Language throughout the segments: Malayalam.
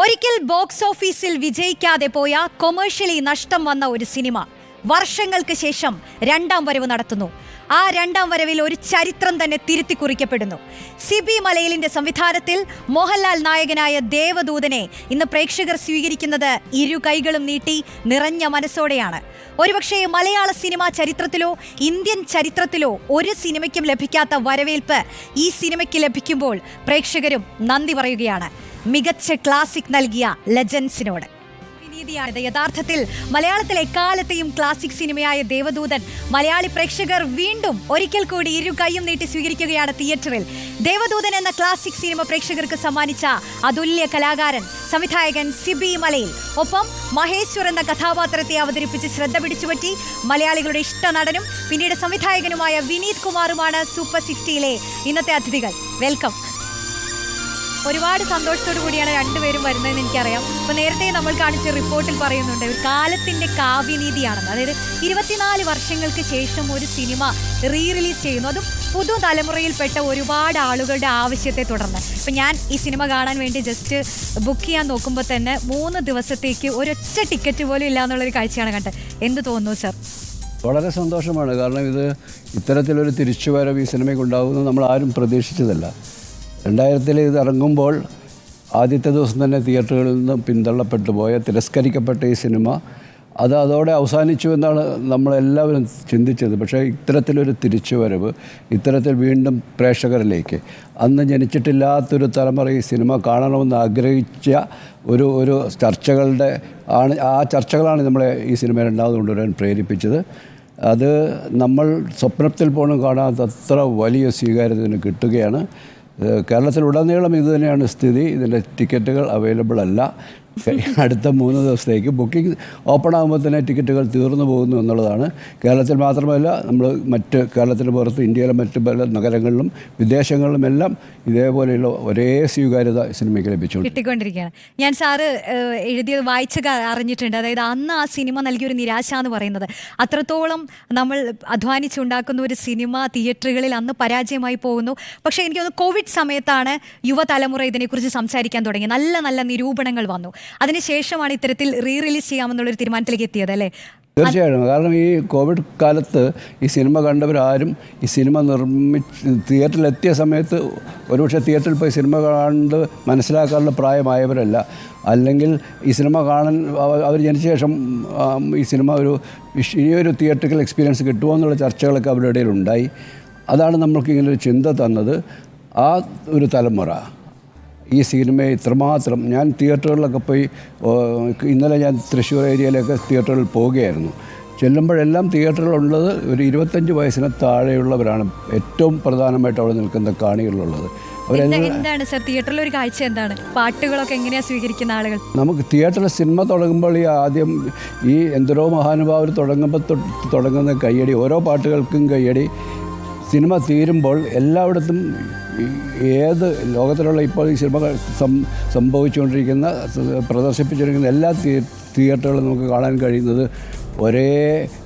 ഒരിക്കൽ ബോക്സ് ഓഫീസിൽ വിജയിക്കാതെ പോയ കൊമേഴ്ഷ്യലി നഷ്ടം വന്ന ഒരു സിനിമ വർഷങ്ങൾക്ക് ശേഷം രണ്ടാം വരവ് നടത്തുന്നു. ആ രണ്ടാം വരവിൽ ഒരു ചരിത്രം തന്നെ തിരുത്തി കുറിക്കപ്പെടുന്നു. സിബി മലയിലിന്റെ സംവിധാനത്തിൽ മോഹൻലാൽ നായകനായ ദേവദൂതനെ ഇന്ന് പ്രേക്ഷകർ സ്വീകരിക്കുന്നത് ഇരു കൈകളും നീട്ടി നിറഞ്ഞ മനസ്സോടെയാണ്. ഒരുപക്ഷെ മലയാള സിനിമാ ചരിത്രത്തിലോ ഇന്ത്യൻ ചരിത്രത്തിലോ ഒരു സിനിമയ്ക്കും ലഭിക്കാത്ത വരവേൽപ്പ് ഈ സിനിമയ്ക്ക് ലഭിക്കുമ്പോൾ പ്രേക്ഷകരും നന്ദി പറയുകയാണ്. മികച്ച ക്ലാസിക് നൽകിയ ലെജൻസിനോട്. വിനീതിയാണിത് യഥാർത്ഥത്തിൽ മലയാളത്തിലെ എക്കാലത്തെയും ക്ലാസിക് സിനിമയായ ദേവദൂതൻ മലയാളി പ്രേക്ഷകർ വീണ്ടും ഒരിക്കൽ കൂടി ഇരു കൈയും നീട്ടി സ്വീകരിക്കുകയാണ് തിയേറ്ററിൽ. ദേവദൂതൻ എന്ന ക്ലാസിക് സിനിമ പ്രേക്ഷകർക്ക് സമ്മാനിച്ച അതുല്യ കലാകാരൻ സംവിധായകൻ സിബി മലയിൽ. ഒപ്പം മഹേശ്വർ എന്ന കഥാപാത്രത്തെ അവതരിപ്പിച്ച് ശ്രദ്ധ പിടിച്ചുപറ്റി മലയാളികളുടെ ഇഷ്ട നടനും പിന്നീട് സംവിധായകനുമായ വിനീത് കുമാറുമാണ് സൂപ്പർ സിക്സ്റ്റിയിലെ ഇന്നത്തെ അതിഥികൾ. വെൽക്കം. ഒരുപാട് സന്തോഷത്തോടു കൂടിയാണ് രണ്ടുപേരും വരുന്നതെന്ന് എനിക്കറിയാം. അപ്പൊ നേരത്തെ നമ്മൾ കാണിച്ച റിപ്പോർട്ടിൽ പറയുന്നുണ്ട് ഒരു കാലത്തിന്റെ കാവ്യനീതിയാണെന്ന്. അതായത് ഇരുപത്തിനാല് വർഷങ്ങൾക്ക് ശേഷം ഒരു സിനിമ റീ റിലീസ് ചെയ്യുന്നു. അതും പുതുതലമുറയിൽപ്പെട്ട ഒരുപാട് ആളുകളുടെ ആവശ്യത്തെ തുടർന്ന്. ഇപ്പൊ ഞാൻ ഈ സിനിമ കാണാൻ വേണ്ടി ജസ്റ്റ് ബുക്ക് ചെയ്യാൻ നോക്കുമ്പോൾ തന്നെ മൂന്ന് ദിവസത്തേക്ക് ഒരൊറ്റ ടിക്കറ്റ് പോലും ഇല്ല എന്നുള്ളൊരു കാഴ്ചയാണ് കണ്ടത്. എന്ത് തോന്നുന്നു സർ? വളരെ സന്തോഷമാണ്. കാരണം ഇത് ഇത്തരത്തിലൊരു തിരിച്ചുവരവ് ഈ സിനിമയ്ക്ക് ഉണ്ടാകുമെന്ന് നമ്മൾ ആരും പ്രതീക്ഷിച്ചതല്ല. രണ്ടായിരത്തിൽ ഇത് ഇറങ്ങുമ്പോൾ ആദ്യത്തെ ദിവസം തന്നെ തിയേറ്ററുകളിൽ നിന്ന് പിന്തള്ളപ്പെട്ടു പോയ തിരസ്കരിക്കപ്പെട്ട ഈ സിനിമ. അത് അതോടെ അവസാനിച്ചു എന്നാണ് നമ്മളെല്ലാവരും ചിന്തിച്ചത്. പക്ഷേ ഇത്തരത്തിലൊരു തിരിച്ചുവരവ് ഇത്തരത്തിൽ വീണ്ടും പ്രേക്ഷകരിലേക്ക്. അന്ന് ജനിച്ചിട്ടില്ലാത്തൊരു തലമുറ ഈ സിനിമ കാണണമെന്ന് ആഗ്രഹിച്ച ഒരു ഒരു ചർച്ചകളുടെ ആണ് ആ ചർച്ചകളാണ് നമ്മളെ ഈ സിനിമ രണ്ടാമത് കൊണ്ടുവരാൻ പ്രേരിപ്പിച്ചത്. അത് നമ്മൾ സ്വപ്നത്തിൽ പോലും കാണാത്ത അത്ര വലിയ സ്വീകാര്യത കിട്ടുകയാണ്. കേരളത്തിലുടനീളം ഇത് തന്നെയാണ് സ്ഥിതി. ഇതിന്റെ ടിക്കറ്റുകൾ അവൈലബിൾ അല്ല. അടുത്ത മൂന്ന് ദിവസത്തേക്ക് ബുക്കിംഗ് ഓപ്പൺ ആകുമ്പോൾ തന്നെ ടിക്കറ്റുകൾ തീർന്നു പോകുന്നു എന്നുള്ളതാണ്. കേരളത്തിൽ മാത്രമല്ല നമ്മൾ മറ്റ് കേരളത്തിന് പുറത്ത് ഇന്ത്യയിലെ മറ്റ് പല നഗരങ്ങളിലും വിദേശങ്ങളിലും എല്ലാം ഇതേപോലെയുള്ള ഒരേ സ്വീകാര്യത സിനിമയ്ക്ക് ലഭിച്ചു കിട്ടിക്കൊണ്ടിരിക്കുകയാണ്. ഞാൻ സാറ് എഴുതിയ എഴുതിയത് വായിച്ച് അറിഞ്ഞിട്ടുണ്ട്. അതായത് അന്ന് ആ സിനിമ നൽകിയൊരു നിരാശ എന്ന് പറയുന്നത്. അത്രത്തോളം നമ്മൾ അധ്വാനിച്ചുണ്ടാക്കുന്ന ഒരു സിനിമ തിയേറ്ററുകളിൽ അന്ന് പരാജയമായി പോകുന്നു. പക്ഷേ എനിക്ക് തോന്നുന്നു കോവിഡ് സമയത്താണ് യുവതലമുറ ഇതിനെക്കുറിച്ച് സംസാരിക്കാൻ തുടങ്ങി നല്ല നല്ല നിരൂപണങ്ങൾ വന്നു. അതിനുശേഷമാണ് ഇത്തരത്തിൽ റീ റിലീസ് ചെയ്യാമെന്നുള്ളൊരു തീരുമാനത്തിലേക്ക് എത്തിയത് അല്ലേ? തീർച്ചയായിട്ടും. കാരണം ഈ കോവിഡ് കാലത്ത് ഈ സിനിമ കണ്ടവരാരും ഈ സിനിമ നിർമ്മിച്ച് തിയേറ്ററിലെത്തിയ സമയത്ത് ഒരുപക്ഷെ തിയേറ്ററിൽ പോയി സിനിമ കണ്ട് മനസ്സിലാക്കാനുള്ള പ്രായമായവരല്ല. അല്ലെങ്കിൽ ഈ സിനിമ കാണാൻ അവർ ജനിച്ച ശേഷം ഈ സിനിമ ഒരു ഇനിയൊരു തിയേറ്ററിക്കൽ എക്സ്പീരിയൻസ് കിട്ടുമോ എന്നുള്ള ചർച്ചകളൊക്കെ അവരുടെ ഇടയിൽ ഉണ്ടായി അതാണ് നമ്മൾക്ക് ഇങ്ങനെ ഒരു ചിന്ത തന്നത്. ആ ഒരു തലമുറ ഈ സിനിമയെ ഇത്രമാത്രം ഞാൻ തിയേറ്ററുകളിലൊക്കെ പോയി ഇന്നലെ ഞാൻ തൃശ്ശൂർ ഏരിയയിലൊക്കെ തിയേറ്ററുകളിൽ പോവുകയായിരുന്നു. ചെല്ലുമ്പോഴെല്ലാം തിയേറ്ററുകളുള്ളത് ഒരു ഇരുപത്തഞ്ച് വയസ്സിന് താഴെയുള്ളവരാണ് ഏറ്റവും പ്രധാനമായിട്ട് അവിടെ നിൽക്കുന്ന അവരെല്ലാം എന്താണ് സർ? തിയേറ്ററിൽ ഒരു കാഴ്ച എന്താണ്? പാട്ടുകളൊക്കെ എങ്ങനെയാണ് സ്വീകരിക്കുന്ന ആളുകൾ? നമുക്ക് തിയേറ്ററിൽ സിനിമ തുടങ്ങുമ്പോൾ ഈ ആദ്യം ഈ എന്തരോ മഹാനുഭാവർ തുടങ്ങുമ്പോൾ തുടങ്ങുന്ന കയ്യടി ഓരോ പാട്ടുകൾക്കും കയ്യടി. സിനിമ തീരുമ്പോൾ എല്ലായിടത്തും ഏത് ലോകത്തിലുള്ള ഇപ്പോൾ ഈ സിനിമ സം സംഭവിച്ചുകൊണ്ടിരിക്കുന്ന പ്രദർശിപ്പിച്ചുകൊണ്ടിരിക്കുന്ന എല്ലാ തിയേ തിയേറ്ററുകളും നമുക്ക് കാണാൻ കഴിയുന്നത് ഒരേ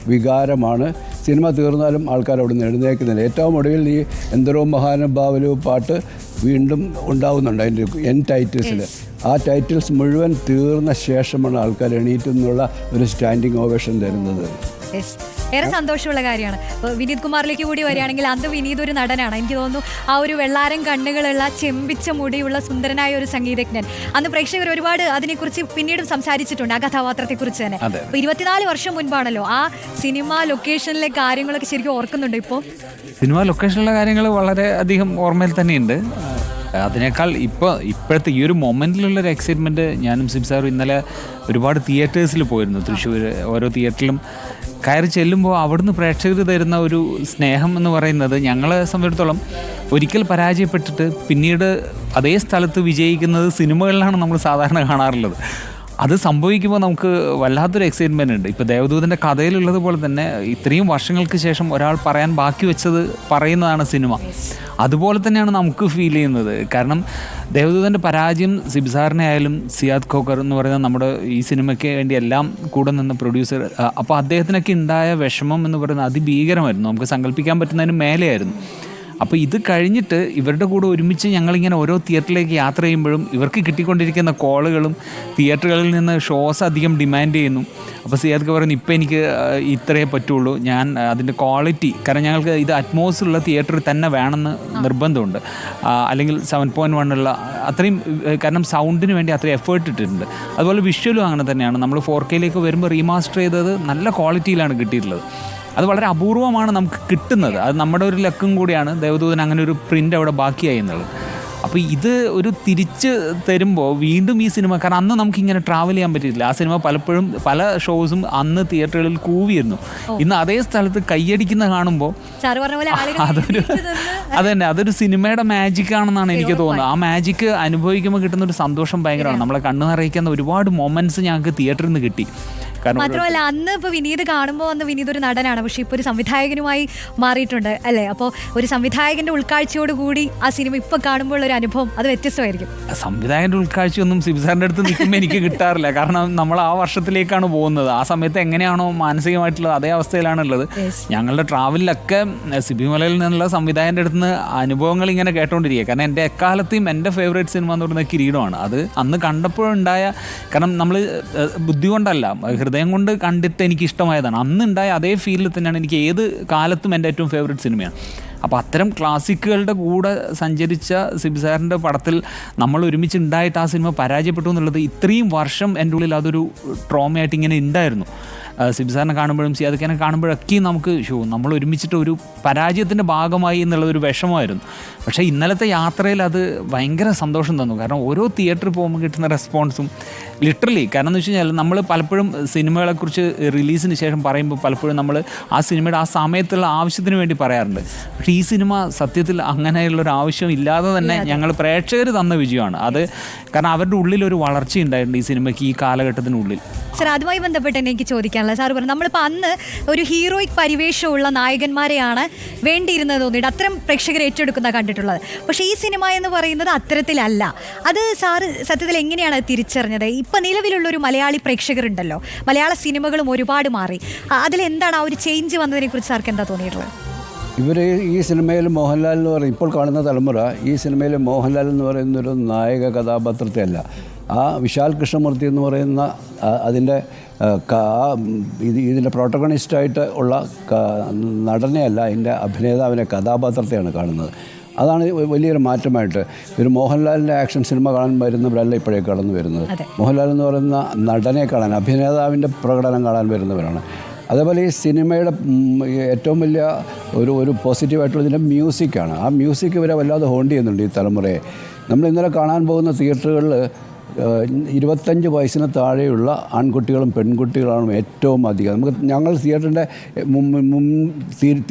വികാരമാണ്. സിനിമ തീർന്നാലും ആൾക്കാർ അവിടെ നിന്ന് എഴുന്നേൽക്കുന്നില്ല. ഏറ്റവും ഒടുവിൽ ഈ എന്തരോ മഹാനുഭാവലു പാട്ട് വീണ്ടും ഉണ്ടാവുന്നുണ്ട് അതിന്റെ എൻ ടൈറ്റിൽസിൽ ആ ടൈറ്റിൽസ് മുഴുവൻ തീർന്ന ശേഷമാണ് ആൾക്കാർ എണീറ്റെന്നുള്ള ഒരു സ്റ്റാൻഡിങ് ഓവേഷൻ തരുന്നത്. ഏറെ സന്തോഷമുള്ള കാര്യമാണ്. അപ്പോൾ വിനീത് കുമാറിലേക്ക് കൂടി വരികയാണെങ്കിൽ അന്ന് വിനീത് ഒരു നടനാണ്. എനിക്ക് തോന്നുന്നു ആ ഒരു വെള്ളാരം കണ്ണുകളുള്ള ചെമ്പിച്ച മുടിയുള്ള സുന്ദരനായ ഒരു സംഗീതജ്ഞൻ. അന്ന് പ്രേക്ഷകർ ഒരുപാട് അതിനെക്കുറിച്ച് പിന്നീടും സംസാരിച്ചിട്ടുണ്ട് ആ കഥാപാത്രത്തെക്കുറിച്ച് തന്നെ. അപ്പോൾ ഇരുപത്തിനാല് വർഷം മുൻപാണല്ലോ ആ സിനിമ ലൊക്കേഷനിലെ കാര്യങ്ങളൊക്കെ ശരിക്കും ഓർക്കുന്നുണ്ട് ഇപ്പോൾ സിനിമ ലൊക്കേഷനിലെ കാര്യങ്ങൾ വളരെ അധികം ഓർമ്മയിൽ തന്നെയുണ്ട്. അതിനേക്കാൾ ഇപ്പോൾ ഇപ്പോഴത്തെ ഈ ഒരു മൊമെന്റിലുള്ള ഒരു എക്സൈറ്റ്മെന്റ് ഞാനും സിബ് ഇന്നലെ ഒരുപാട് തിയേറ്റേഴ്സിൽ പോയിരുന്നു. തൃശ്ശൂർ ഓരോ തിയേറ്ററിലും കയറി ചെല്ലുമ്പോൾ അവിടുന്ന് പ്രേക്ഷകർ തരുന്ന ഒരു സ്നേഹം എന്ന് പറയുന്നത് ഞങ്ങളെ സംബന്ധിച്ചിടത്തോളം ഒരിക്കൽ പരാജയപ്പെട്ടിട്ട് പിന്നീട് അതേ സ്ഥലത്ത് വിജയിക്കുന്നത് സിനിമകളിലാണ് നമ്മൾ സാധാരണ കാണാറുള്ളത്. അത് സംഭവിക്കുമ്പോൾ നമുക്ക് വല്ലാത്തൊരു എക്സൈറ്റ്മെന്റ് ഉണ്ട്. ഇപ്പോൾ ദേവദൂതന്റെ കഥയിലുള്ളത് പോലെ തന്നെ ഇത്രയും വർഷങ്ങൾക്ക് ശേഷം ഒരാൾ പറയാൻ ബാക്കി വെച്ചത് പറയുന്നതാണ് സിനിമ. അതുപോലെ തന്നെയാണ് നമുക്ക് ഫീൽ ചെയ്യുന്നത്. കാരണം ദേവദൂതന്റെ പരാജയം സിബ്സാറിനെ ആയാലും സിയാദ് ഖോക്കർ എന്ന് പറയുന്ന നമ്മുടെ ഈ സിനിമയ്ക്ക് വേണ്ടി എല്ലാം കൂടെ നിന്ന് പ്രൊഡ്യൂസർ അപ്പോൾ അദ്ദേഹത്തിനൊക്കെ ഉണ്ടായ വിഷമം എന്ന് പറയുന്നത് അതിഭീകരമായിരുന്നു. നമുക്ക് സങ്കല്പിക്കാൻ പറ്റുന്നതിന് മേലെയായിരുന്നു. അപ്പോൾ ഇത് കഴിഞ്ഞിട്ട് ഇവരുടെ കൂടെ ഒരുമിച്ച് ഞങ്ങളിങ്ങനെ ഓരോ തിയേറ്ററിലേക്ക് യാത്ര ചെയ്യുമ്പോഴും ഇവർക്ക് കിട്ടിക്കൊണ്ടിരിക്കുന്ന കോളുകളും തിയേറ്ററുകളിൽ നിന്ന് ഷോസ് അധികം ഡിമാൻഡ് ചെയ്യുന്നു. അപ്പോൾ സിയാദ്ക്ക് പറയുന്നു ഇപ്പോൾ എനിക്ക് ഇത്രയേ പറ്റുള്ളൂ. ഞാൻ അതിന്റെ ക്വാളിറ്റി കാരണം ഞങ്ങൾക്ക് ഇത് അറ്റ്മോസ് ഉള്ള തിയേറ്ററിൽ തന്നെ വേണമെന്ന് നിർബന്ധമുണ്ട്. അല്ലെങ്കിൽ സെവൻ പോയിന്റ് വൺ ഉള്ള അത്രയും കാരണം സൗണ്ടിന് വേണ്ടി അത്രയും എഫേർട്ട് ഇട്ടിട്ടുണ്ട്. അതുപോലെ വിഷ്വലും അങ്ങനെ തന്നെയാണ്. നമ്മൾ ഫോർ കെയിലേക്ക് വരുമ്പോൾ റീമാസ്റ്റർ ചെയ്തത് നല്ല ക്വാളിറ്റിയിലാണ് കിട്ടിയിട്ടുള്ളത്. അത് വളരെ അപൂർവമാണ് നമുക്ക് കിട്ടുന്നത്. അത് നമ്മുടെ ഒരു ലക്കും കൂടിയാണ്. ദേവദൂതൻ അങ്ങനെ ഒരു പ്രിന്റ് അവിടെ ബാക്കിയായി എന്നുള്ളത്. അപ്പോൾ ഇത് ഒരു തിരിച്ച് തരുമ്പോൾ വീണ്ടും ഈ സിനിമ കാരണം അന്ന് നമുക്ക് ഇങ്ങനെ ട്രാവൽ ചെയ്യാൻ പറ്റിയില്ല ആ സിനിമ പലപ്പോഴും പല ഷോസും അന്ന് തിയേറ്ററുകളിൽ കൂവിയിരുന്നു. ഇന്ന് അതേ സ്ഥലത്ത് കൈയടിക്കുന്ന കാണുമ്പോൾ അതൊരു അതന്നെ അതൊരു സിനിമയുടെ മാജിക് ആണെന്നാണ് എനിക്ക് തോന്നുന്നത്. ആ മാജിക് അനുഭവിക്കുമ്പോൾ കിട്ടുന്ന ഒരു സന്തോഷം ഭയങ്കരമാണ്. നമ്മളെ കണ്ണു നിറയിക്കുന്ന ഒരുപാട് മൊമെന്റ്സ് ഞങ്ങൾക്ക് തിയേറ്ററിൽ നിന്ന് കിട്ടി. മാത്രമല്ല അന്ന് ഇപ്പൊ വിനീത് കാണുമ്പോൾ അന്ന് വിനീത് ഒരു നടനാണ്. പക്ഷെ ഇപ്പൊ ഒരു സംവിധായകനുമായി മാറിയിട്ടുണ്ട് അല്ലേ? അപ്പോൾ ഒരു സംവിധായകന്റെ ഉൾക്കാഴ്ചയോട് കൂടി ആ സിനിമ ഇപ്പൊ കാണുമ്പോൾ ഒരു അനുഭവം അത് വ്യത്യസ്തമായിരിക്കും. സംവിധായകന്റെ ഉൾക്കാഴ്ചയൊന്നും സിബിസാറിന്റെ അടുത്ത് നിൽക്കുമ്പോൾ എനിക്ക് കിട്ടാറില്ല. കാരണം നമ്മൾ ആ വർഷത്തിലേക്കാണ് പോകുന്നത്. ആ സമയത്ത് എങ്ങനെയാണോ മാനസികമായിട്ടുള്ളത് അതേ അവസ്ഥയിലാണുള്ളത്. ഉള്ളത് ഞങ്ങളുടെ ട്രാവലിലൊക്കെ സിബിമലയിൽ നിന്നുള്ള സംവിധായകന്റെ അടുത്ത് നിന്ന് അനുഭവങ്ങൾ ഇങ്ങനെ കേട്ടോണ്ടിരിക്കുക. കാരണം എന്റെ എക്കാലത്തെയും എന്റെ ഫേവറേറ്റ് സിനിമ എന്ന് പറയുന്നത് കിരീടമാണ്. അത് അന്ന് കണ്ടപ്പോഴുണ്ടായ കാരണം നമ്മൾ ബുദ്ധി കൊണ്ടല്ല. ഹൃദയം കൊണ്ട് കണ്ടിട്ട് എനിക്ക് ഇഷ്ടമായതാണ് അന്ന് ഉണ്ടായ അതേ ഫീലിൽ തന്നെയാണ് എനിക്ക് ഏത് കാലത്തും എന്റെ ഏറ്റവും ഫേവറേറ്റ് സിനിമയാണ് അപ്പോൾ അത്തരം ക്ലാസിക്കുകളുടെ കൂടെ സഞ്ചരിച്ച സിബിസാറിന്റെ പടത്തിൽ നമ്മൾ ഒരുമിച്ച് ഉണ്ടായിട്ട് ആ സിനിമ പരാജയപ്പെട്ടു എന്നുള്ളത് ഇത്രയും വർഷം എന്റെ ഉള്ളിൽ അതൊരു ട്രോമയായിട്ട് ഇങ്ങനെ ഉണ്ടായിരുന്നു. സിബിസാറിനെ കാണുമ്പോഴും സിയാദിക്കാനെ കാണുമ്പോഴൊക്കെ നമുക്ക് ഷോ നമ്മൾ ഒരുമിച്ചിട്ട് ഒരു പരാജയത്തിന്റെ ഭാഗമായി എന്നുള്ളൊരു വിഷമമായിരുന്നു. പക്ഷേ ഇന്നലത്തെ യാത്രയിൽ അത് ഭയങ്കര സന്തോഷം തന്നു. കാരണം ഓരോ തിയേറ്ററിൽ പോകുമ്പോൾ കിട്ടുന്ന റെസ്പോൺസും ലിറ്ററലി. കാരണം എന്ന് വെച്ച് കഴിഞ്ഞാൽ നമ്മൾ പലപ്പോഴും സിനിമകളെക്കുറിച്ച് റിലീസിന് ശേഷം പറയുമ്പോൾ പലപ്പോഴും നമ്മൾ ആ സിനിമയുടെ ആ സമയത്തുള്ള ആവശ്യത്തിന് വേണ്ടി പറയാറുണ്ട്. പക്ഷേ ഈ സിനിമ സത്യത്തിൽ അങ്ങനെയുള്ള ഒരു ആവശ്യം ഇല്ലാതെ തന്നെ ഞങ്ങൾ പ്രേക്ഷകർ തന്ന വിജയമാണ്. അത് കാരണം അവരുടെ ഉള്ളിൽ ഒരു വളർച്ച ഉണ്ടായിട്ടുണ്ട് ഈ സിനിമയ്ക്ക് ഈ കാലഘട്ടത്തിനുള്ളിൽ. സർ അതുമായി ബന്ധപ്പെട്ട് എനിക്ക് എനിക്ക് ചോദിക്കാനുള്ളത് സാറ് പറഞ്ഞു. നമ്മളിപ്പോൾ അന്ന് ഒരു ഹീറോയിക് പരിവേഷമുള്ള നായകന്മാരെയാണ് വേണ്ടിയിരുന്നത് തോന്നിയിട്ട് അത്തരം പ്രേക്ഷകർ ഏറ്റെടുക്കുന്ന കണ്ടിട്ടുള്ളത്. പക്ഷേ ഈ സിനിമ എന്ന് പറയുന്നത് അത്തരത്തിലല്ല. അത് സാറ് സത്യത്തിൽ എങ്ങനെയാണ് തിരിച്ചറിഞ്ഞത്? ഇപ്പം നിലവിലുള്ള ഒരു മലയാളി പ്രേക്ഷകരുണ്ടല്ലോ. മലയാള സിനിമകളും ഒരുപാട് മാറി. അതിലെന്താണ് ആ ഒരു ചേഞ്ച് വന്നതിനെ കുറിച്ച് സാർക്ക് എന്താ തോന്നിയിട്ടുള്ളത്? ഇവർ ഈ സിനിമയിൽ മോഹൻലാൽ എന്ന് പറയും ഇപ്പോൾ കാണുന്ന തലമുറ ഈ സിനിമയിൽ മോഹൻലാൽ എന്ന് പറയുന്ന ഒരു നായക കഥാപാത്രത്തെ അല്ല ആ വിശാൽ കൃഷ്ണമൂർത്തി എന്ന് പറയുന്ന അതിന്റെ ഇത് ഇതിന്റെ പ്രോട്ടഗണിസ്റ്റായിട്ട് ഉള്ള നടനെയല്ല അതിന്റെ അഭിനേതാവിനെ കഥാപാത്രത്തെയാണ് കാണുന്നത്. അതാണ് വലിയൊരു മാറ്റമായിട്ട്. ഒരു മോഹൻലാലിന്റെ ആക്ഷൻ സിനിമ കാണാൻ വരുന്നവരല്ല ഇപ്പോഴേ കടന്നു വരുന്നത്. മോഹൻലാൽ എന്ന് പറയുന്ന നടനെ കാണാൻ അഭിനേതാവിന്റെ പ്രകടനം കാണാൻ വരുന്നവരാണ്. അതേപോലെ ഈ സിനിമയുടെ ഏറ്റവും വലിയ ഒരു ഒരു പോസിറ്റീവായിട്ടുള്ള ഇതിന്റെ മ്യൂസിക്കാണ്. ആ മ്യൂസിക് ഇവരെ വല്ലാതെ ഹോണ്ട് ചെയ്യുന്നുണ്ട് ഈ തലമുറയെ. നമ്മൾ ഇന്നലെ കാണാൻ പോകുന്ന തിയേറ്ററുകളിൽ ഇരുപത്തഞ്ച് വയസ്സിന് താഴെയുള്ള ആൺകുട്ടികളും പെൺകുട്ടികളാണ് ഏറ്റവും അധികം. നമുക്ക് ഞങ്ങൾ തിയേറ്ററിന്റെ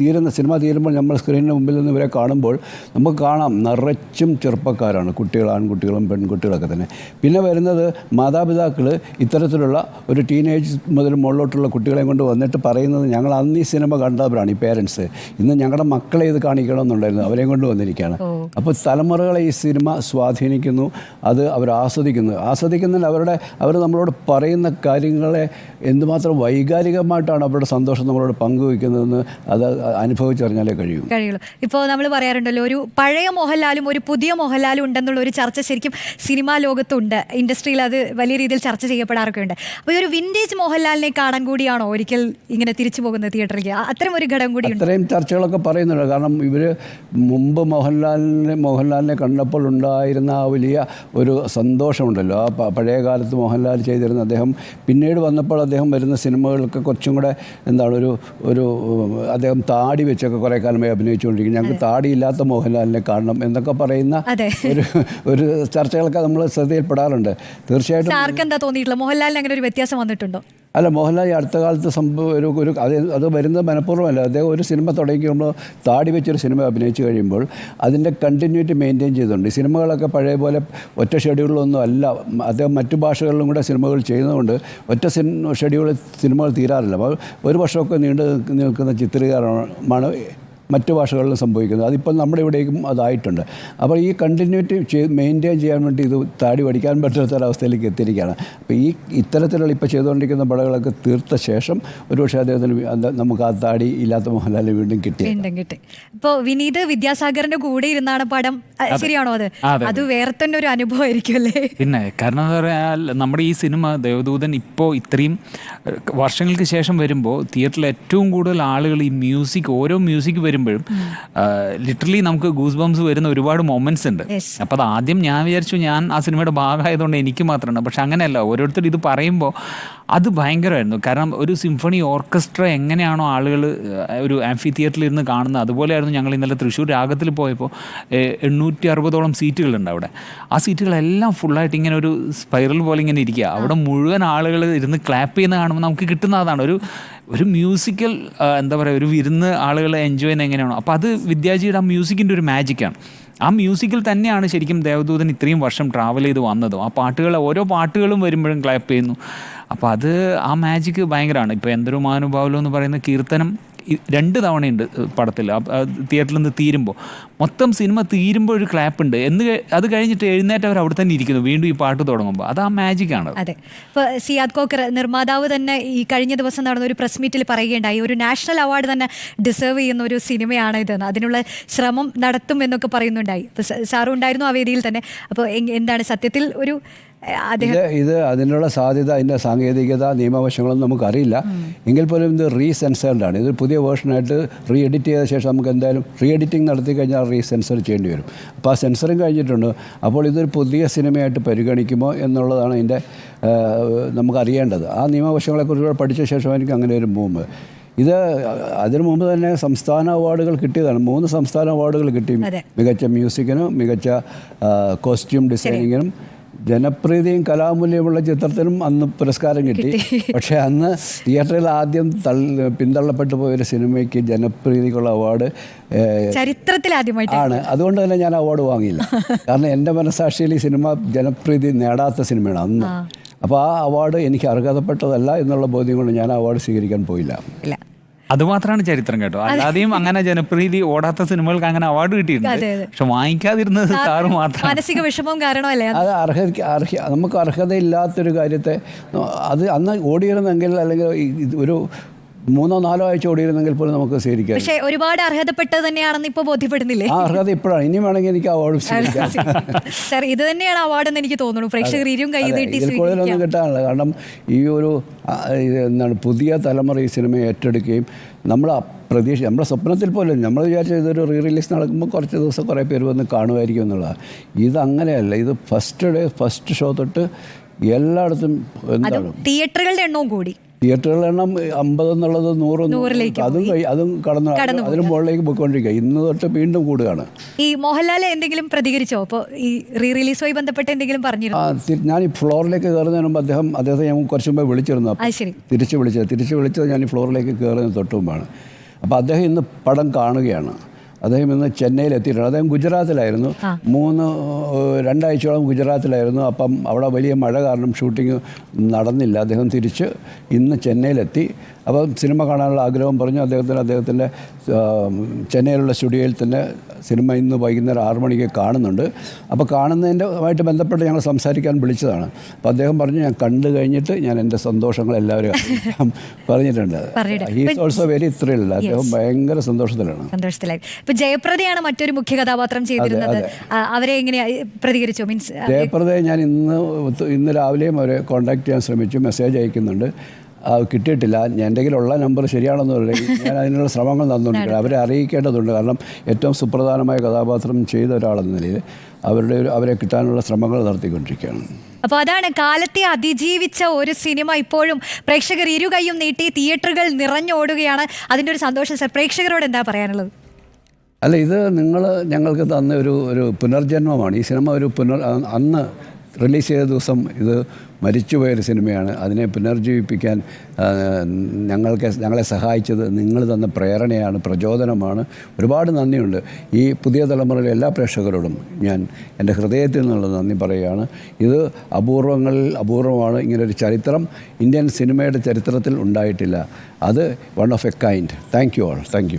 തീരുന്ന സിനിമ തീരുമ്പോൾ നമ്മൾ സ്ക്രീനിന് മുമ്പിൽ നിന്ന് ഇവരെ കാണുമ്പോൾ നമുക്ക് കാണാം നിറച്ചും ചെറുപ്പക്കാരാണ് കുട്ടികൾ ആൺകുട്ടികളും പെൺകുട്ടികളൊക്കെ തന്നെ. പിന്നെ വരുന്നത് മാതാപിതാക്കൾ ഇത്തരത്തിലുള്ള ഒരു ടീനേജ് മുതൽ മുകളിലോട്ടുള്ള കുട്ടികളെ കൊണ്ട് വന്നിട്ട് പറയുന്നത് ഞങ്ങൾ അന്ന് ഈ സിനിമ കണ്ടവരാണ് ഈ പേരൻസ് ഇന്ന് ഞങ്ങളുടെ മക്കളെ ഇത് കാണിക്കണം എന്നുണ്ടായിരുന്നു അവരെയും കൊണ്ട് വന്നിരിക്കുകയാണ്. അപ്പോൾ തലമുറകളെ ഈ സിനിമ സ്വാധീനിക്കുന്നു. അത് അവർ ആസ്വദിക്കുന്നു. ആസ്വദിക്കുന്നതിൽ അവരുടെ അവർ നമ്മളോട് പറയുന്ന കാര്യങ്ങളെ എന്തുമാത്രം വൈകാരികമായിട്ടാണ് അവരുടെ സന്തോഷം നമ്മളോട് പങ്കുവയ്ക്കുന്നതെന്ന് അത് അനുഭവിച്ചറിഞ്ഞാലേ കഴിയും. കഴിയുള്ളൂ. ഇപ്പോൾ നമ്മൾ പറയാറുണ്ടല്ലോ ഒരു പഴയ മോഹൻലാലും ഒരു പുതിയ മോഹൻലാലും ഉണ്ടെന്നുള്ള ഒരു ചർച്ച ശരിക്കും സിനിമാ ലോകത്തുണ്ട്. ഇൻഡസ്ട്രിയിൽ അത് വലിയ രീതിയിൽ ചർച്ച ചെയ്യപ്പെടാറൊക്കെ ഉണ്ട് അപ്പോൾ ഈ ഒരു വിന്റേജ് മോഹൻലാലിനെ കാണാൻ കൂടിയാണോ ഒരിക്കൽ ഇങ്ങനെ തിരിച്ചു പോകുന്നത് തിയേറ്ററിലേക്ക്? അത്തരം ഒരു ഘടകം കൂടി ഇത്രയും അത്രയും ചർച്ചകളൊക്കെ പറയുന്നുണ്ട്. കാരണം ഇവർ മുമ്പ് മോഹൻലാലിനെ മോഹൻലാലിനെ കണ്ടപ്പോൾ ഉണ്ടായിരുന്ന ആ വലിയ ഒരു സന്തോഷമുണ്ടല്ലോ ആ പഴയ കാലത്ത് മോഹൻലാൽ ചെയ്തിരുന്ന അദ്ദേഹം പിന്നീട് വന്നപ്പോൾ അദ്ദേഹം വരുന്ന സിനിമകളൊക്കെ കുറച്ചും കൂടെ എന്താണ് ഒരു ഒരു അദ്ദേഹം താടി വെച്ചൊക്കെ കുറേ കാലമായി അഭിനയിച്ചുകൊണ്ടിരിക്കും ഞങ്ങൾക്ക് താടിയില്ലാത്ത മോഹൻലാലിനെ കാണണം എന്നൊക്കെ പറയുന്ന ഒരു ഒരു ചർച്ചകളൊക്കെ നമ്മൾ ശ്രദ്ധയിൽപ്പെടാറുണ്ട്. തീർച്ചയായിട്ടും മോഹൻലാലിന് അങ്ങനെ ഒരു വ്യത്യാസം വന്നിട്ടുണ്ടോ? അല്ല മോഹൻലാൽ ഈ അടുത്ത കാലത്ത് സംഭവം ഒരു ഒരു അത് അത് വരുന്നത് മനഃപൂർവമല്ല. അദ്ദേഹം ഒരു സിനിമ തുടങ്ങിക്കുമ്പോൾ താടി വെച്ചൊരു സിനിമ അഭിനയിച്ചു കഴിയുമ്പോൾ അതിന്റെ കണ്ടിന്യൂറ്റി മെയിന്റെയിൻ ചെയ്തിട്ടുണ്ട് ഈ സിനിമകളൊക്കെ പഴയ പോലെ ഒറ്റ ഷെഡ്യൂളിലൊന്നും അല്ല. അദ്ദേഹം മറ്റു ഭാഷകളിലും കൂടെ സിനിമകൾ ചെയ്യുന്നതുകൊണ്ട് ഒറ്റ സിനിമ ഷെഡ്യൂളിൽ സിനിമകൾ തീരാറില്ല. ഒരു വർഷമൊക്കെ നീണ്ടു നിൽക്കുന്ന ചിത്രീകരണമാണ് മറ്റ് ഭാഷകളിലും സംഭവിക്കുന്നത്. അതിപ്പോൾ നമ്മുടെ ഇവിടേക്കും അതായിട്ടുണ്ട്. അപ്പോൾ ഈ കണ്ടിന്യൂറ്റി ചെയ്ത് മെയിന്റെയിൻ ചെയ്യാൻ വേണ്ടി ഇത് താടി പഠിക്കാൻ പറ്റാത്ത ഒരവസ്ഥയിലേക്ക് എത്തിയിരിക്കുകയാണ്. അപ്പോൾ ഈ ഇത്തരത്തിലുള്ള ഇപ്പോൾ ചെയ്തുകൊണ്ടിരിക്കുന്ന പടകളൊക്കെ തീർത്ത ശേഷം ഒരുപക്ഷെ അദ്ദേഹത്തിന് നമുക്ക് ആ താടി ഇല്ലാത്ത മോഹൻലാലിന് വീണ്ടും കിട്ടി. വീണ്ടും കിട്ടി. അപ്പോൾ വിനീത് വിദ്യാസാഗറിന്റെ കൂടെ ഇരുന്നാണ് പടം. ശരിയാണോ അത്? അതെ. അത് വേറെ തന്നെ ഒരു അനുഭവമായിരിക്കും അല്ലേ? പിന്നെ കാരണം എന്താ പറയാൽ നമ്മുടെ ഈ സിനിമ ദേവദൂതൻ ഇപ്പോൾ ഇത്രയും വർഷങ്ങൾക്ക് ശേഷം വരുമ്പോൾ തിയേറ്ററിൽ ഏറ്റവും കൂടുതൽ ആളുകൾ ഈ മ്യൂസിക് ഓരോ മ്യൂസിക് വരുമ്പോഴും ലിറ്ററലി നമുക്ക് ഗൂസ് ബംസ് വരുന്ന ഒരുപാട് മൊമെന്റ്സ് ഉണ്ട്. അപ്പോൾ അത് ആദ്യം ഞാൻ വിചാരിച്ചു ഞാൻ ആ സിനിമയുടെ ഭാഗമായതുകൊണ്ട് എനിക്ക് മാത്രമാണ് പക്ഷെ അങ്ങനെയല്ല ഓരോരുത്തർ ഇത് പറയുമ്പോൾ അത് ഭയങ്കരമായിരുന്നു. കാരണം ഒരു സിംഫണി ഓർക്കസ്ട്ര എങ്ങനെയാണോ ആളുകൾ ഒരു ആംഫി തിയേറ്ററിൽ ഇരുന്ന് കാണുന്നത് അതുപോലെയായിരുന്നു ഞങ്ങൾ ഇന്നലെ തൃശ്ശൂർ രാഗത്തിൽ പോയപ്പോൾ എണ്ണൂറ്റി അറുപതോളം സീറ്റുകളുണ്ട് അവിടെ. ആ സീറ്റുകളെല്ലാം ഫുള്ളായിട്ട് ഇങ്ങനെ ഒരു സ്പൈറൽ പോലെ ഇങ്ങനെ ഇരിക്കുക. അവിടെ മുഴുവൻ ആളുകൾ ഇരുന്ന് ക്ലാപ്പ് ചെയ്യുന്ന കാണുമ്പോൾ നമുക്ക് കിട്ടുന്ന അതാണ്. ഒരു ഒരു മ്യൂസിക്കൽ എന്താ പറയുക ഒരു വിരുന്ന് ആളുകൾ എൻജോയ് ചെയ്യുന്ന എങ്ങനെയാണോ. അപ്പോൾ അത് വിദ്യാജിയുടെ ആ മ്യൂസിക്കിന്റെ ഒരു മാജിക്കാണ്. ആ മ്യൂസിക്കിൽ തന്നെയാണ് ശരിക്കും ദേവദൂതൻ ഇത്രയും വർഷം ട്രാവൽ ചെയ്ത് വന്നതും. ആ പാട്ടുകൾ ഓരോ പാട്ടുകളും വരുമ്പോഴും ക്ലാപ്പ് ചെയ്യുന്നു. അപ്പോൾ അത് ആ മാജിക്ക് ഭയങ്കരമാണ്. ഇപ്പോൾ എന്തൊരു മാനുഭാവലോ എന്ന് പറയുന്ന കീർത്തനം രണ്ട് തവണയുണ്ട് പടത്തിൽ തിയേറ്ററിൽ നിന്ന് തീരുമ്പോൾ മൊത്തം സിനിമ തീരുമ്പോൾ ഒരു ക്ലാപ്പ് ഉണ്ട്. എന്ന് അത് കഴിഞ്ഞിട്ട് എഴുന്നേറ്റ് അവർ അവിടെ തന്നെ ഇരിക്കുന്നു. വീണ്ടും ഈ പാട്ട് തുടങ്ങുമ്പോൾ അത് ആ ആണ്. അതെ. ഇപ്പോൾ സിയാദ് കോക്കർ നിർമ്മാതാവ് തന്നെ ഈ കഴിഞ്ഞ ദിവസം നടന്ന ഒരു പ്രസ് മീറ്റിൽ പറയുകയുണ്ടായി. ഒരു നാഷണൽ അവാർഡ് തന്നെ ഡിസേർവ് ചെയ്യുന്ന ഒരു സിനിമയാണ് ഇതെന്ന് അതിനുള്ള ശ്രമം നടത്തും എന്നൊക്കെ പറയുന്നുണ്ടായി. അപ്പൊ സ- സാറും ഉണ്ടായിരുന്നു ആ വേദിയിൽ തന്നെ. അപ്പോൾ എന്താണ് സത്യത്തിൽ ഒരു ഇത് ഇത് അതിനുള്ള സാധ്യത അതിന്റെ സാങ്കേതികത നിയമവശങ്ങളൊന്നും നമുക്കറിയില്ല. എങ്കിൽ പോലും ഇത് റീസെൻസേർഡ് ആണ് ഇത് പുതിയ വേർഷനായിട്ട് റീ എഡിറ്റ് ചെയ്ത ശേഷം നമുക്ക് എന്തായാലും റീ എഡിറ്റിംഗ് നടത്തി കഴിഞ്ഞാൽ റീസെൻസർ ചെയ്യേണ്ടി വരും. അപ്പോൾ ആ സെൻസറും കഴിഞ്ഞിട്ടുണ്ട്. അപ്പോൾ ഇതൊരു പുതിയ സിനിമയായിട്ട് പരിഗണിക്കുമോ എന്നുള്ളതാണ് അതിന്റെ നമുക്കറിയേണ്ടത്. ആ നിയമവശങ്ങളെക്കുറിച്ച് പഠിച്ച ശേഷം എനിക്ക് അങ്ങനെ ഒരു മൂവ്. ഇത് അതിനു മുമ്പ് തന്നെ സംസ്ഥാന അവാർഡുകൾ കിട്ടിയതാണ്. മൂന്ന് സംസ്ഥാന അവാർഡുകൾ കിട്ടി. മികച്ച മ്യൂസിക്കിനും മികച്ച കോസ്റ്റ്യൂം ഡിസൈനിങ്ങിനും ജനപ്രീതിയും കലാമൂല്യമുള്ള ചിത്രത്തിനും അന്ന് പുരസ്കാരം കിട്ടി. പക്ഷേ അന്ന് തിയേറ്ററിൽ ആദ്യം തള്ളി പിന്തള്ളപ്പെട്ടു പോയൊരു സിനിമയ്ക്ക് ജനപ്രീതിക്കുള്ള അവാർഡ് ചരിത്രത്തിൽ ആദ്യമായിട്ട് ആണ്. അതുകൊണ്ട് തന്നെ ഞാൻ അവാർഡ് വാങ്ങിയില്ല. കാരണം എന്റെ മനസാക്ഷിയിൽ ഈ സിനിമ ജനപ്രീതി നേടാത്ത സിനിമയാണ് അന്ന്. അപ്പോൾ ആ അവാർഡ് എനിക്ക് അർഹതപ്പെട്ടതല്ല എന്നുള്ള ബോധ്യം കൊണ്ട് ഞാൻ അവാർഡ് സ്വീകരിക്കാൻ പോയില്ല. അതുമാത്രമാണ് ചരിത്രം കേട്ടോ. അല്ലാതെയും അങ്ങനെ ജനപ്രീതി ഓടാത്ത സിനിമകൾക്ക് അങ്ങനെ അവാർഡ് കിട്ടിയിട്ടുണ്ട്. പക്ഷെ വാങ്ങിക്കാതിരുന്നത് സാറ് മാത്രം മാനസിക വിഷമവും കാരണമല്ലേ അത്? അർഹ അർഹ നമുക്ക് അർഹതയില്ലാത്തൊരു കാര്യത്തെ അത് അന്ന് ഓടിയിരുന്നെങ്കിൽ അല്ലെങ്കിൽ ഒരു മൂന്നോ നാലോ ആഴ്ച ഓടിയിരുന്നെങ്കിൽ പോലും നമുക്ക് സ്വീകരിക്കാം പക്ഷേ ഒരുപാട് അർഹതപ്പെട്ടത് തന്നെയാണെന്ന് ഇപ്പൊ ബോധ്യപ്പെടുന്നില്ലേ? ആ അർഹത ഇപ്പോഴാണ്. ഇനി വേണമെങ്കിൽ എനിക്ക് അവാർഡ് സർ ഇത് തന്നെയാണ് അവാർഡ് എന്ന് എനിക്ക് തോന്നുന്നു. പ്രേക്ഷകർ ഇരും കൈ നീട്ടി കൂടുതലൊന്നും കിട്ടാനുള്ള കാരണം ഈ ഒരു എന്താണ് പുതിയ തലമുറ ഈ സിനിമയെ ഏറ്റെടുക്കുകയും നമ്മൾ പ്രതീക്ഷ നമ്മുടെ സ്വപ്നത്തിൽ പോലും നമ്മൾ വിചാരിച്ച ഇതൊരു റീ റിലീസ് നടക്കുമ്പോൾ കുറച്ച് ദിവസം കുറേ പേര് വന്ന് കാണുമായിരിക്കും എന്നുള്ളതാണ്. ഇത് അങ്ങനെയല്ല. ഇത് ഫസ്റ്റ് ഡേ ഫസ്റ്റ് ഷോ തൊട്ട് എല്ലായിടത്തും എന്താണ് തിയേറ്ററുകളുടെ എണ്ണവും കൂടി. തിയേറ്ററുകളുടെ എണ്ണം അമ്പത് എന്നുള്ളത് നൂറ് അതും അതും കടന്നു അതിലും മുകളിലേക്ക് പോയിക്കൊണ്ടിരിക്കുക. ഇന്ന് തൊട്ട് വീണ്ടും കൂടുകയാണ്. ഈ മോഹൻലാൽ എന്തെങ്കിലും പ്രതികരിച്ചോ? അപ്പോൾ ഈ റീ റിലീസുമായി ബന്ധപ്പെട്ട് എന്തെങ്കിലും പറഞ്ഞു പറഞ്ഞിരുന്നു ഞാൻ ഈ ഫ്ലോറിലേക്ക് കയറുന്നതിന് മുമ്പ് അദ്ദേഹം അദ്ദേഹത്തെ ഞാൻ കുറച്ച് മുമ്പ് വിളിച്ചിരുന്നു. തിരിച്ച് വിളിച്ചത് തിരിച്ച് വിളിച്ചത് ഞാൻ ഈ ഫ്ലോറിലേക്ക് കയറുന്നതിന് തൊട്ട് മുമ്പാണ്. അപ്പോൾ അദ്ദേഹം ഇന്ന് പടം കാണുകയാണ്. അദ്ദേഹം ഇന്ന് ചെന്നൈയിൽ എത്തിയിട്ടുണ്ട് അദ്ദേഹം ഗുജറാത്തിലായിരുന്നു. മൂന്ന് രണ്ടാഴ്ചയോളം ഗുജറാത്തിലായിരുന്നു. അപ്പം അവിടെ വലിയ മഴ കാരണം ഷൂട്ടിംഗ് നടന്നില്ല. അദ്ദേഹം തിരിച്ച് ഇന്ന് ചെന്നൈയിലെത്തി. അപ്പം സിനിമ കാണാനുള്ള ആഗ്രഹം പറഞ്ഞു. അദ്ദേഹത്തിന് അദ്ദേഹത്തിന്റെ ചെന്നൈയിലുള്ള സ്റ്റുഡിയോയിൽ തന്നെ സിനിമ ഇന്ന് വൈകുന്നേരം ആറു മണിക്ക് കാണുന്നുണ്ട്. അപ്പോൾ കാണുന്നതിന്റെ ആയിട്ട് ബന്ധപ്പെട്ട് ഞങ്ങൾ സംസാരിക്കാൻ വിളിച്ചതാണ്. അപ്പോൾ അദ്ദേഹം പറഞ്ഞു ഞാൻ കണ്ടു കഴിഞ്ഞിട്ട് ഞാൻ എന്റെ സന്തോഷങ്ങൾ എല്ലാവരും പറഞ്ഞിട്ടുണ്ട്. ഹീസ് ഓൾസോ വെരി ത്രിൽഡ് അദ്ദേഹം ഭയങ്കര സന്തോഷത്തിലാണ്. സന്തോഷത്തിലായി. ഇപ്പൊ ജയപ്രദയാണ് മറ്റൊരു മുഖ്യ കഥാപാത്രം ചെയ്തിരുന്നത്. അവരെ എങ്ങനെയാ പ്രതികരിച്ചു? മീൻസ് ജയപ്രദയെ ഞാൻ ഇന്ന് ഇന്ന് രാവിലെയും അവരെ കോൺടാക്ട് ചെയ്യാൻ ശ്രമിച്ചു. മെസ്സേജ് അയക്കുന്നുണ്ട്. കിട്ടിയിട്ടില്ല. എന്റെ ഉള്ള നമ്പർ ശരിയാണെന്ന് പറയുന്നത് ഞാൻ അതിനുള്ള ശ്രമങ്ങൾ നടന്നുകൊണ്ടിരിക്കുന്നത് അവരെ അറിയിക്കേണ്ടതുണ്ട്. കാരണം ഏറ്റവും സുപ്രധാനമായ കഥാപാത്രം ചെയ്ത ഒരാളെന്ന നിലയിൽ അവരുടെ ഒരു അവരെ കിട്ടാനുള്ള ശ്രമങ്ങൾ നടത്തിക്കൊണ്ടിരിക്കുകയാണ്. അപ്പോൾ അതാണ് കാലത്തെ അതിജീവിച്ച ഒരു സിനിമ ഇപ്പോഴും പ്രേക്ഷകർ ഇരു കൈയും നീട്ടി തിയേറ്ററുകൾ നിറഞ്ഞോടുകയാണ്. അതിന്റെ ഒരു സന്തോഷം സർ പ്രേക്ഷകരോട് എന്താ പറയാനുള്ളത്? അല്ല ഇത് നിങ്ങൾ ഞങ്ങൾക്ക് തന്ന ഒരു ഒരു പുനർജന്മമാണ്. ഈ സിനിമ ഒരു പുനർ അന്ന് റിലീസ് ചെയ്ത ദിവസം ഇത് മരിച്ചുപോയൊരു സിനിമയാണ്. അതിനെ പുനർജീവിപ്പിക്കാൻ ഞങ്ങൾക്ക് ഞങ്ങളെ സഹായിച്ചത് നിങ്ങൾ തന്ന പ്രേരണയാണ് പ്രചോദനമാണ്. ഒരുപാട് നന്ദിയുണ്ട്. ഈ പുതിയ തലമുറയിലെ എല്ലാ പ്രേക്ഷകരോടും ഞാൻ എന്റെ ഹൃദയത്തിൽ നിന്നുള്ള നന്ദി പറയുകയാണ്. ഇത് അപൂർവങ്ങളിൽ അപൂർവമാണ്. ഇങ്ങനൊരു ചരിത്രം ഇന്ത്യൻ സിനിമയുടെ ചരിത്രത്തിൽ ഉണ്ടായിട്ടില്ല. അത് one of a kind thank you all thank you